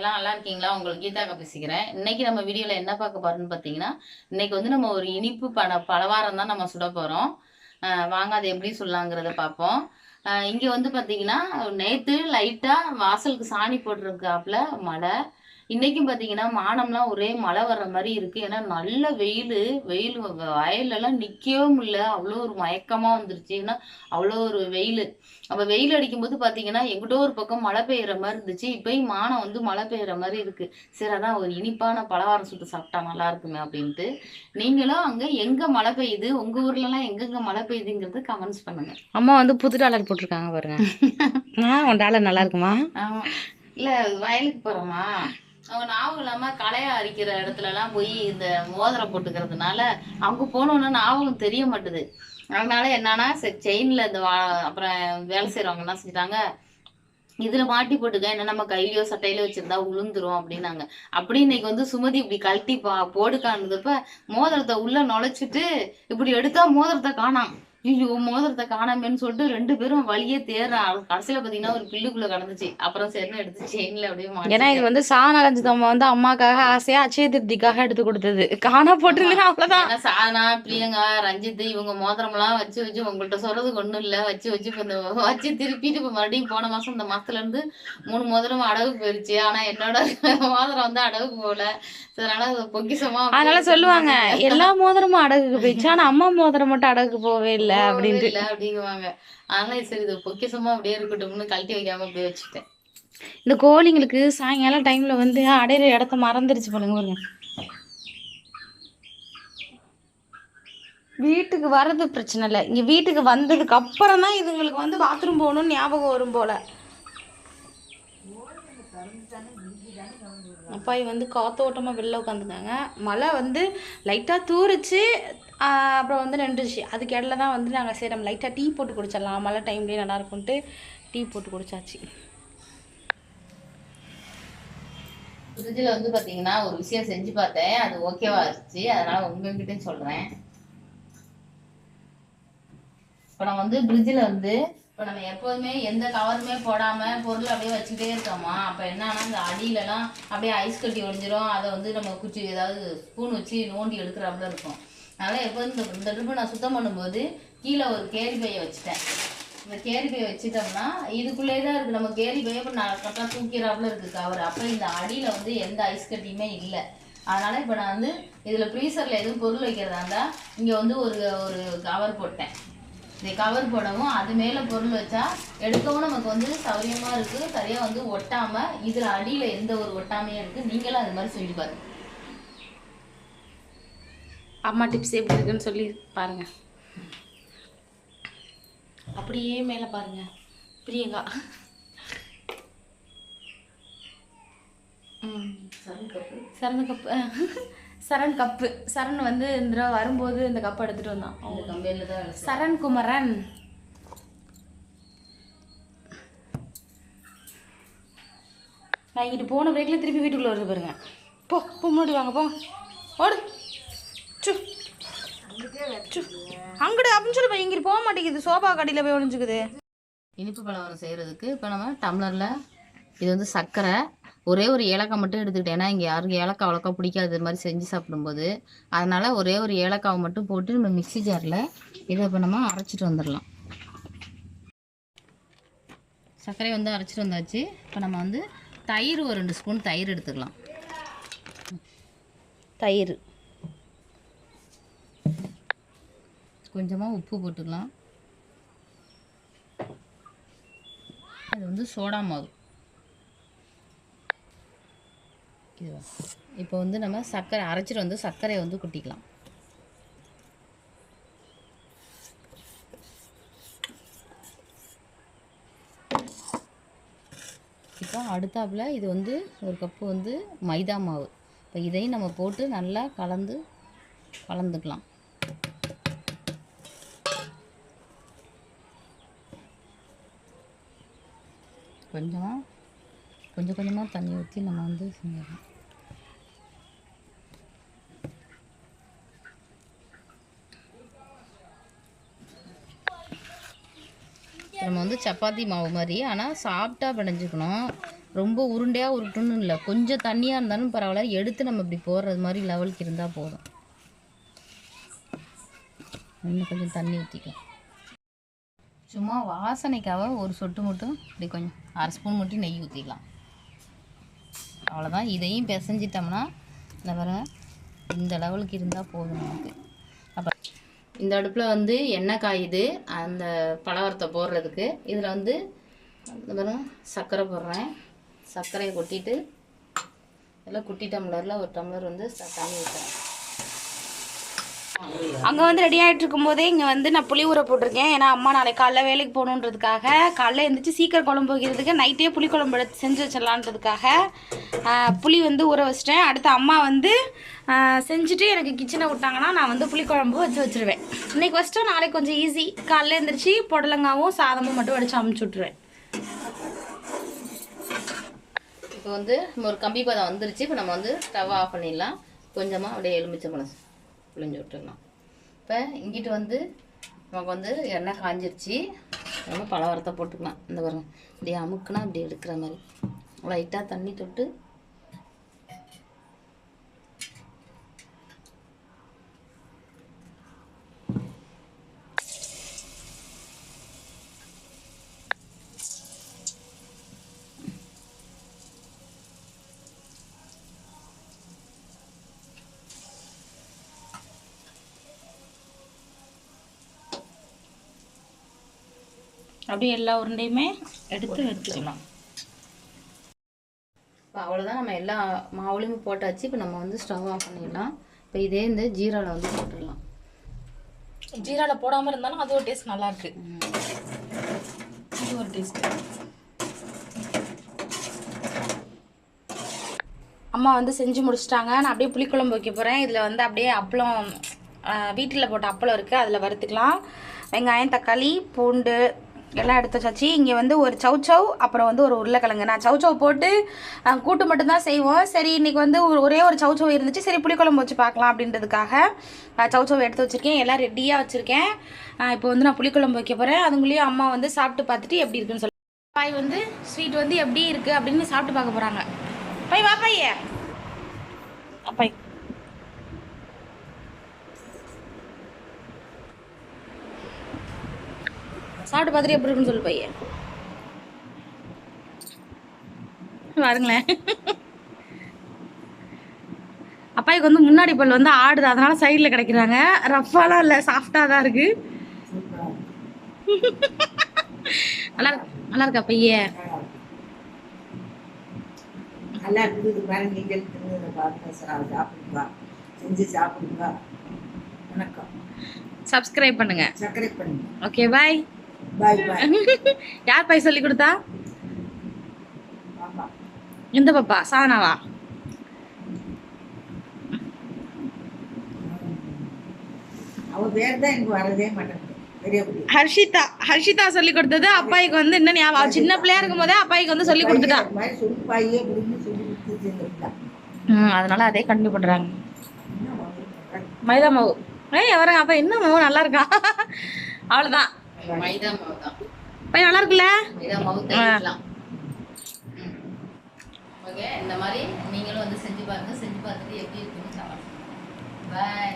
எல்லாம் நல்லா இருக்கீங்களா? உங்களுக்கு கீதாக்கா பேசிக்கிறேன். இன்னைக்கு நம்ம வீடியோவில் என்ன பார்க்க போறோம்னு பார்த்தீங்கன்னா இன்னைக்கு வந்து நம்ம ஒரு இனிப்பு பண பலவாரம் தான் நம்ம சுட போகிறோம் வாங்க அதை எப்படி சொல்லலாங்கிறத பார்ப்போம். இங்கே இங்க வந்து பார்த்தீங்கன்னா நேற்று லைட்டா வாசலுக்கு சாணி போட்டிருக்காப்புல மழை. இன்னைக்கும் பார்த்தீங்கன்னா மானம்லாம் ஒரே மழை வர்ற மாதிரி இருக்கு. ஏன்னா நல்ல வெயில் வெயில் வயல்லலாம் நிற்கவே முடியல. அவ்வளோ ஒரு மயக்கமா வந்துருச்சு. ஏன்னா அவ்வளோ ஒரு வெயில். அப்போ வெயில் அடிக்கும்போது பார்த்தீங்கன்னா எங்கிட்ட ஒரு பக்கம் மழை பெய்யுற மாதிரி இருந்துச்சு. இப்பயும் மானம் வந்து மழை பெய்யுற மாதிரி இருக்கு. சரி அதான் ஒரு இனிப்பான பலகாரம் சுட்டு சாப்பிட்டா நல்லா இருக்குமே அப்படின்ட்டு. நீங்களும் அங்கே எங்கே மழை பெய்யுது? உங்கள் ஊர்லலாம் எங்கெங்க மழை பெய்யுதுங்கிறது கமெண்ட்ஸ் பண்ணுங்க. அம்மா வந்து புது டாலர் போட்டிருக்காங்க பாருங்க. ஆ டாலர் நல்லா இருக்குமா? ஆமா. இல்லை வயலுக்கு போகிறோமா அவங்க ஞாபகம் இல்லாமல் களையா அரிக்கிற இடத்துலலாம் போய் இந்த மோதிரம் போட்டுக்கிறதுனால அவங்க போனோன்னா ஞாபகம் தெரிய மாட்டுது. அதனால என்னன்னா செயினில் இந்த வா அப்புறம் வேலை செய்கிறவங்க என்ன செஞ்சிட்டாங்க இதுல மாட்டி போட்டுக்க என்ன நம்ம கையிலயோ சட்டையிலயோ வச்சிருந்தா உளுந்துரும் அப்படின்னாங்க. அப்படி இன்னைக்கு வந்து சுமதி இப்படி கழட்டி பா போடுக்கான்றதப்ப மோதிரத்தை உள்ள நுழைச்சிட்டு இப்படி எடுத்தா மோதிரத்தை காணாம். ஐயோ மோதிரத்தை காணாமேன்னு சொல்லிட்டு ரெண்டு பேரும் வழியே தேடுறான் கடைசியில பாத்தீங்கன்னா ஒரு பில்லுக்குள்ள கடந்துச்சு. அப்புறம் சரின்னு எடுத்து செயின்ல அப்படியே ஏன்னா இது வந்து சாணலஞ்சதம்மா வந்து அம்மாக்காக ஆசையா அச்சய திருப்திக்காக எடுத்து கொடுத்தது. காணா போட்டுருந்தா அவ்வளவுதான். சாதனா பிரியங்கா ரஞ்சித் இவங்க மோதிரம் எல்லாம் வச்சு வச்சு உங்கள்ட்ட சொல்றதுக்கு ஒண்ணும் இல்ல. வச்சு வச்சு இப்ப இந்த வச்சு திருப்பிட்டு இப்ப மறுபடியும் போன மாசம் இந்த மாசத்துல இருந்து மூணு மோதிரம் அடகுக்கு போயிருச்சு. ஆனா என்னோட மோதிரம் வந்து அடகுக்கு போகல. அதனால அப்படியே அதனால சொல்லுவாங்க எல்லா மோதிரமும் அடகுக்கு போயிடுச்சு ஆனா அம்மா மோதிரம் மட்டும் அடகுக்கு போவே இல்லை. போகவே அப்படின்ட்டு. இல்ல அப்படிங்குவாங்க. அதனால சரி இது பொக்கிஷமா அப்படியே இருக்கட்டும்னு கழட்டி வைக்காம அப்படியே வச்சுட்டேன் இந்த கோழிங்களுக்கு சாயங்காலம் டைம்ல வந்து அடையிற இடத்த மறந்துருச்சு பாருங்க வீட்டுக்கு வர்றது பிரச்சனை இல்லை. இங்க வீட்டுக்கு வந்ததுக்கு அப்புறம் தான் இதுங்களுக்கு வந்து பாத்ரூம் போகணும்னு ஞாபகம் வரும் போல. அப்பாய் வந்து காத்தோட்டமாக வெளில உட்காந்துருந்தாங்க மழை வந்து லைட்டாக தூரிச்சு அப்புறம் வந்து நின்றுச்சு. அதுக்கு இடையில தான் வந்து நாங்கள் சரி நம்ம லைட்டாக டீ போட்டு குடிச்சிடலாம். மழை டைம்லேயே நல்லா இருக்கும்ன்ட்டு டீ போட்டு குடிச்சாச்சு. ஃப்ரிட்ஜில் வந்து பார்த்தீங்கன்னா ஒரு விஷயம் செஞ்சு பார்த்தேன். அது ஓகேவா இருந்துச்சு. அதனால உங்ககிட்டயும் சொல்றேன். இப்போ நான் வந்து ஃப்ரிட்ஜில் வந்து இப்போ நம்ம எப்போதுமே எந்த கவருமே போடாமல் பொருள் அப்படியே வச்சுக்கிட்டே இருக்கோமா? அப்போ என்னன்னா இந்த அடியிலலாம் அப்படியே ஐஸ் கட்டி ஒடிஞ்சிரும். அதை வந்து நம்ம குச்சி ஏதாவது ஸ்பூன் வச்சு நோண்டி எடுக்கிறாப்புல இருக்கும். அதனால் எப்போதும் இந்த இந்த ட்ரிப்பு நான் சுத்தம் பண்ணும்போது கீழே ஒரு கேரி பையை வச்சுட்டேன். இந்த கேரி பையை வச்சுட்டோம்னா இதுக்குள்ளே தான் இருக்குது நம்ம கேரி பையை இப்போ நான் கரெக்டாக தூக்கிறாப்புல இருக்குது கவர் அப்போ இந்த அடியில் வந்து எந்த ஐஸ் கட்டியுமே இல்லை. அதனால் இப்போ நான் வந்து இதில் ஃப்ரீசரில் எதுவும் பொருள் வைக்கிறதா இருந்தால் இங்கே வந்து ஒரு ஒரு கவர் போட்டேன். இந்த கவர் போடவும் அது மேலே பொருள் வச்சா எடுக்கவும் நமக்கு வந்து சௌரியமாக இருக்குது சரியாக வந்து ஒட்டாமல் இதில் அடியில் எந்த ஒரு ஒட்டாமையும் இருக்குது நீங்களும் அது மாதிரி செஞ்சு பாருங்க. அம்மா டிப்ஸ் எப்படி இருக்குன்னு சொல்லி பாருங்க. அப்படியே மேலே பாருங்க. பிரியங்கா. ம் சரண் கப்பு சரண் கப்பு சரண் வந்து இந்த தடவை வரும்போது இந்த கப் எடுத்துட்டு வந்தான். இந்த கம்பெனியில் தான். சரண் குமரன். நான் இங்கிட்டு போன பிரேக்கில் திருப்பி வீட்டுக்குள்ளே வருது பாருங்க. போ போ முன்னாடி வாங்க போ. ஓடு. சு சு அங்கிட்டு அப்படின்னு சொல்லி இங்கிட்டு போக மாட்டேங்குது. சோபா கடையில் போய் ஒளிஞ்சுக்குது. இனிப்பு பலகாரம் செய்கிறதுக்கு இப்போ நம்ம டம்ளரில் இது வந்து சர்க்கரை ஒரே ஒரு ஏலக்காய் மட்டும் எடுத்துக்கிட்டேன். ஏன்னா இங்கே யாருக்கும் ஏலக்காய் அவ்வளோக்கா பிடிக்காது. இது மாதிரி செஞ்சு சாப்பிடும்போது. அதனால் ஒரே ஒரு ஏலக்காவை மட்டும் போட்டு நம்ம மிக்ஸி ஜாரில் இதை இப்போ நம்ம அரைச்சிட்டு வந்துடலாம். சர்க்கரையை வந்து அரைச்சிட்டு வந்தாச்சு. இப்போ நம்ம வந்து தயிர் ஒரு ரெண்டு ஸ்பூன் தயிர் எடுத்துக்கலாம். தயிர். கொஞ்சமாக உப்பு போட்டுக்கலாம். அது வந்து சோடா மாவு. இதுவா இப்போ வந்து நம்ம சர்க்கரை அரைச்சிட்டு வந்து சர்க்கரையை வந்து கொட்டிக்கலாம். இப்போ அடுத்தாப்புல இது வந்து ஒரு கப்பு வந்து மைதா மாவு. இப்போ இதையும் நம்ம போட்டு நல்லா கலந்து கலந்துக்கலாம். கொஞ்சமாக கொஞ்சம் கொஞ்சமாக தண்ணி ஊற்றி நம்ம வந்து செஞ்சிடலாம். நம்ம வந்து சப்பாத்தி மாவு மாதிரி. ஆனால் சாஃப்டாக பிணைஞ்சிக்கணும். ரொம்ப உருண்டையாக உருட்டுன்னு இல்லை. கொஞ்சம் தண்ணியாக இருந்தாலும் பரவாயில்ல. எடுத்து நம்ம இப்படி போடுறது மாதிரி லெவலுக்கு இருந்தால் போதும். இன்னும் கொஞ்சம் தண்ணி ஊற்றிக்கலாம் சும்மா வாசனைக்காக ஒரு சொட்டு மட்டும் இப்படி கொஞ்சம் அரை ஸ்பூன் மட்டும் நெய் ஊற்றிக்கலாம் அவ்வளோதான் இதையும் பிசைஞ்சிட்டோம்னா இந்த வர இந்த லெவலுக்கு இருந்தால் போதும் நமக்கு. அப்போ இந்த அடுப்பில் வந்து எண்ணெய் காயுது. அந்த பலகாரத்தை போடுறதுக்கு. இதில் வந்து சர்க்கரை போடுறேன். சர்க்கரையை கொட்டிட்டு இதில் குட்டி டம்ளரில் ஒரு டம்ளர் வந்து தண்ணி ஊற்றுறேன் அங்கே வந்து ரெடி ஆகிட்டு இருக்கும்போதே இங்கே வந்து நான் புளி ஊற போட்டிருக்கேன். ஏன்னா அம்மா நாளைக்கு காலைல வேலைக்கு போகணுன்றதுக்காக காலைல எழுந்திரிச்சு சீக்கிரம் குழம்பு வைக்கிறதுக்கு நைட்டே புளி குழம்பு எடுத்து செஞ்சு வச்சிடலான்றதுக்காக புளி வந்து ஊற வச்சிட்டேன். அடுத்து அம்மா வந்து செஞ்சுட்டு எனக்கு கிச்சனை விட்டாங்கன்னா நான் வந்து புளி குழம்பு வச்சு வச்சிருவேன். இன்றைக்கி ஃபஸ்ட்டு நாளைக்கு கொஞ்சம் ஈஸி காலைல எழுந்திரிச்சு புடலங்காவும் சாதமும் மட்டும் அடித்து அமுச்சு விட்ருவேன் இப்போ வந்து ஒரு கம்பி பதம் வந்துருச்சு. இப்போ நம்ம வந்து ஸ்டவ் ஆஃப் பண்ணிடலாம். கொஞ்சமாக அப்படியே எலுமிச்சை பழம். புளிஞ்சு விட்டுடலாம் இப்போ இங்கிட்டு வந்து நமக்கு வந்து எண்ணெய் காஞ்சிருச்சு. நம்ம பலவரத்தை போட்டுக்கலாம் இந்த பாருங்க இப்படி அமுக்குனா இப்படி எடுக்கிற மாதிரி. லைட்டாக தண்ணி தொட்டு அப்படியே எல்லா உருண்டையுமே எடுத்து எடுத்துக்கலாம். இப்போ அவ்வளோதான் நம்ம எல்லா மாவுலையும் போட்டாச்சு. இப்போ நம்ம வந்து ஸ்டவ் ஆஃப் பண்ணிடலாம். இப்போ இதே இந்த ஜீராவில் வந்து போட்டுடலாம். ஜீரால போடாமல் இருந்தாலும் அது ஒரு டேஸ்ட் நல்லா இருக்கு இது ஒரு டேஸ்ட் அம்மா வந்து செஞ்சு முடிச்சிட்டாங்க. நான் அப்படியே புளிக்குழம்பு வைக்க போகிறேன் இதில் வந்து அப்படியே அப்பளம் வீட்டில் போட்ட அப்பளம் இருக்குது அதில் வறுத்துக்கலாம். வெங்காயம் தக்காளி பூண்டு எல்லாம் எடுத்து வச்சாச்சு. இங்கே வந்து ஒரு சௌச்சௌ அப்புறம் வந்து ஒரு உருளைக்கிழங்கு. நான் சௌச்சௌ போட்டு கூட்டு மட்டும்தான் செய்வோம். சரி இன்னைக்கு வந்து ஒரு- ஒரே ஒரு சௌச்சௌ இருந்துச்சு. சரி புளிக்குழம்பு வச்சு பார்க்கலாம் அப்படின்றதுக்காக அஹ், எடுத்து வச்சுருக்கேன். எல்லாம் ரெடியாக வச்சுருக்கேன். இப்போ வந்து நான் புளிக்குழம்பு வைக்க போகிறேன் அதுங்களையும் அம்மா வந்து சாப்பிட்டு பார்த்துட்டு எப்படி இருக்குன்னு சொல்லி. பாய் வந்து ஸ்வீட் வந்து எப்படி இருக்குது அப்படின்னு சாப்பிட்டு பார்க்க போகிறாங்க பை வா பைய. அப்பாய் சாப்பிட்டு பார்த்துட்டு எப்படி இருக்குன்னு சொல்லு பையன். பாருங்களேன். அப்பாய்க்கு வந்து முன்னாடி பல் வந்து ஆடுது அதனால சைடில் கிடைக்கிறாங்க. ரஃப்பாலாம் இல்லை சாஃப்டாக தான் இருக்கு. நல்லா இருக்கு? நல்லா இருக்கா பையன் நல்லா இருக்குது பாருங்க நீங்கள் தின்னு பார்த்து சா- சாப்பிடுங்க செஞ்சு சாப்பிடுங்க வணக்கம். சப்ஸ்கிரைப் பண்ணுங்க. ஓகே பாய் பாய் பாய் யார் பை சொல்லி கொடுத்தா? எந்த பாப்பா சாதனாவா அவ பேர் தான் எனக்கு வரதே பெரியபடி ஹர்ஷிதா ஹர்ஷிதா சொல்லி கொடுத்தது அப்பாய்க்கு வந்து இன்னும் ஞாபகம்? சின்ன பிள்ளையா இருக்கும் போதே அப்பாய்க்கு வந்து சொல்லி கொடுத்துட்டா. இந்த ம் அதனால அதே கண்டினியூ பண்றாங்க மைதா மாவு. ஏய் வரங்க அப்பா என்ன மாவு? நல்லா இருக்கா? அவ்வளவுதான். மைதா மாவு தான். பையன் நல்லா இருக்குல்ல மைதா மாவு தடவிக்கலாம் ஓகே இந்த மாதிரி நீங்களும் வந்து செஞ்சு பாருங்க. செஞ்சு பார்த்துட்டு எப்படி இருக்குன்னு பாய்